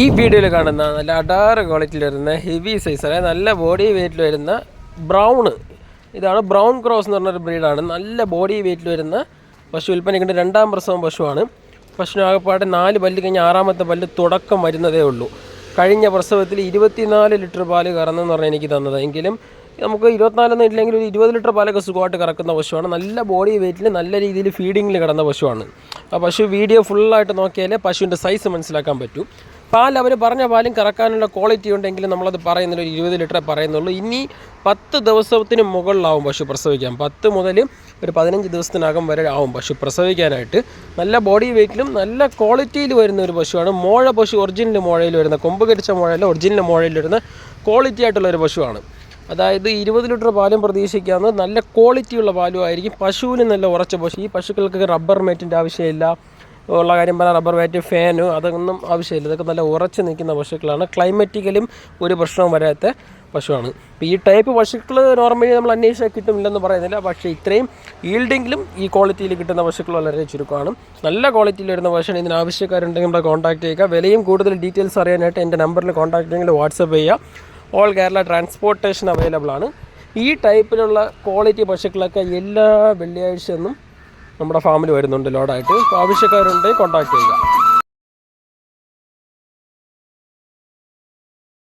ഈ വീഡിയോയിൽ കാണുന്ന നല്ല അടാറ് ക്വാളിറ്റിയിൽ വരുന്ന ഹെവി സൈസ് അതായത് നല്ല ബോഡി വെയിറ്റിൽ വരുന്ന ബ്രൗണ് ഇതാണ് ബ്രൗൺ ക്രോസ് എന്ന് പറഞ്ഞൊരു ബ്രീഡാണ് നല്ല ബോഡി വെയിറ്റിൽ വരുന്ന പശു വിൽപ്പനയ്ക്കുണ്ട് രണ്ടാം പ്രസവം പശുവാണ്. പശുവിന് നാല് പല്ല് കഴിഞ്ഞ് ആറാമത്തെ പല്ല് തുടക്കം വരുന്നതേ ഉള്ളൂ. കഴിഞ്ഞ പ്രസവത്തിൽ ഇരുപത്തിനാല് ലിറ്റർ പാൽ കറന്നെന്ന് പറഞ്ഞാൽ എനിക്ക് തന്നത്. എങ്കിലും നമുക്ക് ഇരുപത്തിനാലൊന്നും ഇല്ലെങ്കിൽ ഒരു ഇരുപത് ലിറ്റർ പാലൊക്കെ സുഖമായിട്ട് കറക്കുന്ന പശുവാണ്. നല്ല ബോഡി വെയിറ്റിൽ നല്ല രീതിയിൽ ഫീഡിങ്ങിൽ കിടന്ന പശുവാണ്. ആ പശു വീഡിയോ ഫുള്ളായിട്ട് നോക്കിയാലേ പശുവിന്റെ സൈസ് മനസ്സിലാക്കാൻ പറ്റൂ. പാൽ അവർ പറഞ്ഞ പാലും കറക്കാനുള്ള ക്വാളിറ്റി ഉണ്ടെങ്കിലും നമ്മളത് പറയുന്നില്ല ഒരു ഇരുപത് ലിറ്ററേ പറയുന്നുള്ളൂ. ഇനി പത്ത് ദിവസത്തിന് മുകളിലാവും പശു പ്രസവിക്കാൻ. പത്ത് മുതൽ ഒരു പതിനഞ്ച് ദിവസത്തിനകം വരെ ആവും പശു പ്രസവിക്കാനായിട്ട്. നല്ല ബോഡി വെയ്റ്റിലും നല്ല ക്വാളിറ്റിയിൽ വരുന്ന ഒരു പശുവാണ്. മോഴ പശു ഒറിജിനൽ മോഴയിൽ വരുന്ന കൊമ്പ് കരിച്ച മോഴയിൽ ഒറിജിനൽ മോഴയിൽ വരുന്ന ക്വാളിറ്റി ആയിട്ടുള്ള ഒരു പശുവാണ്. അതായത് ഇരുപത് ലിറ്റർ പാലും പ്രതീക്ഷിക്കാവുന്ന നല്ല ക്വാളിറ്റിയുള്ള പാലും ആയിരിക്കും. പശുവിന് നല്ല ഉറച്ച പശു ഈ പശുക്കൾക്ക് റബ്ബർ മേറ്റിന്റെ ആവശ്യമില്ല. ഉള്ള കാര്യം പറഞ്ഞാൽ റബ്ബർ മാറ്റ് ഫാന് അതൊന്നും ആവശ്യമില്ല. ഇതൊക്കെ നല്ല ഉറച്ച് നിൽക്കുന്ന പശുക്കളാണ്. ക്ലൈമറ്റിക്കലും ഒരു പ്രശ്നവും വരാത്ത പശുവാണ്. ഇപ്പോൾ ഈ ടൈപ്പ് പശുക്കൾ നോർമലി നമ്മൾ അന്വേഷിച്ചാൽ കിട്ടുന്നില്ലെന്ന് പറയുന്നില്ല. പക്ഷേ ഇത്രയും ഈൽഡെങ്കിലും ഈ ക്വാളിറ്റിയിൽ കിട്ടുന്ന പശുക്കൾ വളരെ ചുരുക്കമാണ്. നല്ല ക്വാളിറ്റിയിൽ വരുന്ന പശുവാണ് ഇതിന് ആവശ്യക്കാരുണ്ടെങ്കിൽ നമ്മളെ കോൺടാക്ട് ചെയ്യുക. വിലയും കൂടുതൽ ഡീറ്റെയിൽസ് അറിയാനായിട്ട് എന്റെ നമ്പറിൽ കോൺടാക്ട് ചെയ്യുമെങ്കിൽ വാട്സപ്പ് ചെയ്യുക. ഓൾ കേരള ട്രാൻസ്പോർട്ടേഷൻ അവൈലബിൾ ആണ്. ഈ ടൈപ്പിലുള്ള ക്വാളിറ്റി പശുക്കളൊക്കെ എല്ലാ വെള്ളിയാഴ്ച നമ്മുടെ ഫാമിൽ വരുന്നുണ്ട് ലോഡായിട്ട് ആവശ്യക്കാരുണ്ടെങ്കിൽ കോൺടാക്ട് ചെയ്യുക.